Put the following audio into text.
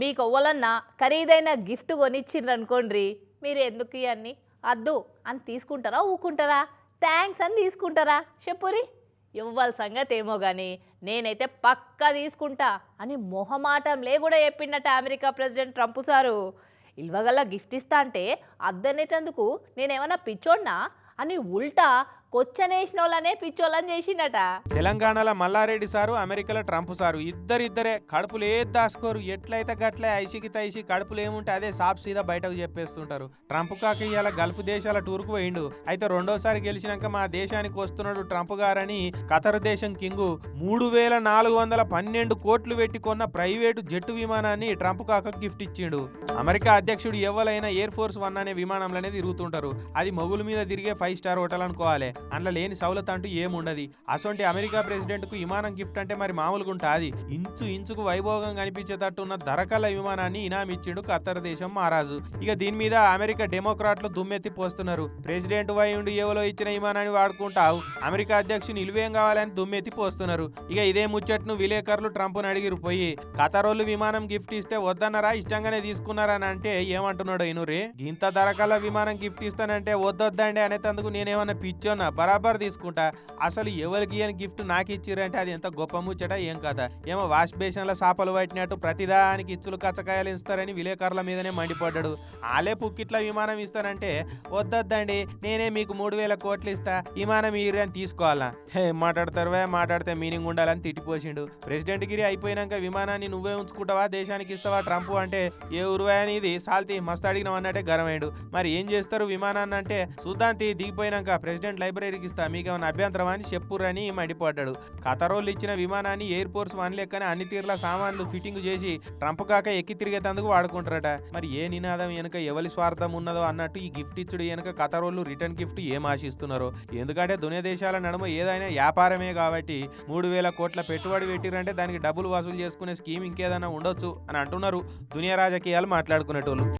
మీకు ఎవ్వలన్నా ఖరీదైన గిఫ్ట్ కొనిచ్చిండ్రు అనుకోండి మీరు ఎందుకు ఇవన్నీ అద్దు అని తీసుకుంటారా ఊకుంటారా థ్యాంక్స్ అని తీసుకుంటారా? చెప్పురి. ఇవ్వాలి సంగతి ఏమో కానీ నేనైతే పక్కా తీసుకుంటా అని మొహమాటంలే కూడా చెప్పిండట అమెరికా ప్రెసిడెంట్ ట్రంప్ సారు. ఇవ్వగల గిఫ్ట్ ఇస్తా అంటే అద్దనేటందుకు నేనేమన్నా పిచ్చోడ్నా? అని ఉల్టా కొచ్చనేసిన వాళ్ళనే పిచ్చోళ్ళని చేసిండట. తెలంగాణలో మల్లారెడ్డి సారు అమెరికాలో ట్రంప్ సారు ఇద్దరిద్దరే కడుపులు ఏది దాసుకోరు ఎట్లయితే గట్లే ఐసికి తైసి కడుపులు ఏముంటే అదే సాప్ సీదా బయటకు చెప్పేస్తుంటారు. ట్రంప్ కాక ఇవాళ గల్ఫ్ దేశాల టూర్కు పోయిండు. అయితే రెండోసారి గెలిచినాక మా దేశానికి వస్తున్నాడు ట్రంప్ గారని ఖతర్ దేశం కింగు మూడు వేల నాలుగు వందల పన్నెండు కోట్లు పెట్టి కొన్న ప్రైవేటు జెట్టు విమానాన్ని ట్రంప్ కాక గిఫ్ట్ ఇచ్చిండు. అమెరికా అధ్యక్షుడు ఎవరైనా ఎయిర్ ఫోర్స్ వన్ అనే విమానంలోనే తిరుగుతుంటారు. అది మొగుల మీద తిరిగే ఫైవ్ స్టార్ హోటల్ అనుకోవాలి. అందులో లేని సౌలత్ అంటూ ఏముండదు? అసొంటి అమెరికా ప్రెసిడెంట్కు విమానం గిఫ్ట్ అంటే మరి మామూలుగా ఉంటుంది. ఇంచు ఇంచుకు వైభోగం కనిపించేటట్టు ఉన్న ధరకల విమానాన్ని ఇనాం ఇచ్చిండు ఖత్తర్ దేశం మహారాజు. ఇక దీని మీద అమెరికా డెమోక్రాట్లు దుమ్మెత్తి పోస్తున్నారు. ప్రెసిడెంట్ వై ఉండి ఏవలో ఇచ్చిన విమానాన్ని వాడుకుంటావు. అమెరికా అధ్యక్షుని నిలువేం కావాలని దుమ్మెత్తి పోస్తున్నారు. ఇక ఇదే ముచ్చట్ను విలేకరులు ట్రంప్ను అడిగిరు పోయి ఖతరోళ్ళు విమానం గిఫ్ట్ ఇస్తే వద్దన్నారా? ఇష్టంగానే తీసుకున్నారని అంటే ఏమంటున్నాడు ఇనురే? ఇంత ధరకల విమానం గిఫ్ట్ ఇస్తానంటే వద్దొద్దండి అనేటందుకు నేనేమన్నా పిచ్చోనా? బరాబర్ తీసుకుంటా. అసలు ఎవరికి అని గిఫ్ట్ నాకు ఇచ్చిరంటే అది ఎంత గొప్ప ముచ్చట ఏం కథ. ఏమో వాష్ బేషన్ల సాపలు పట్టినట్టు ప్రతిదానికి ఇచ్చులు కచ్చకాయలు ఇస్తారని విలేకరుల మీదనే మండిపడ్డాడు. ఆలే పుక్కిట్ల విమానం ఇస్తానంటే వద్దొద్దండి నేనే మీకు మూడు వేల కోట్లు ఇస్తా విమానం ఈరు అని తీసుకోవాలా? హే మాట్లాడతారువే మాట్లాడితే మీనింగ్ ఉండాలని తిట్టిపోసిండు. ప్రెసిడెంట్ గిరి అయిపోయినాక విమానాన్ని నువ్వే ఉంచుకుంటావా దేశానికి ఇస్తావా ట్రంప్ అంటే ఏ ఉరువే అనేది సాల్తి మస్తు అడిగినావు అన్నట్టే గరమైండు మరి ఏం చేస్తారు విమానాన్ని అంటే చూద్దాంతి దిగిపోయినాక ప్రెసిడెంట్ లైబ్రరీ ఇస్తా మీకేమైనా అభ్యంతరం అని చెప్పురని మండిపడ్డాడు. ఖతరోళ్ళు ఇచ్చిన విమానాన్ని ఎయిర్ ఫోర్స్ వన్ లెక్కనే అన్ని తీర్ల సామాన్లు ఫిట్టింగ్ చేసి ట్రంప్ కాక ఎక్కి తిరిగేటందుకు వాడుకుంటారట. మరి ఏ నినాదం వెనుక ఎవరి స్వార్థం ఉన్నదో అన్నట్టు ఈ గిఫ్ట్ ఇచ్చుడు వెనుక ఖతరోళ్ళు రిటర్న్ గిఫ్ట్ ఏం ఆశిస్తున్నారో. ఎందుకంటే దునియా దేశాల నడుమ ఏదైనా వ్యాపారమే కాబట్టి మూడు వేల కోట్ల పెట్టుబడి పెట్టిరంటే దానికి డబ్బులు వసూలు చేసుకునే స్కీమ్ ఇంకేదైనా ఉండొచ్చు అని అంటున్నారు దునియా రాజకీయాలు మాట్లాడుకునేటోళ్ళు.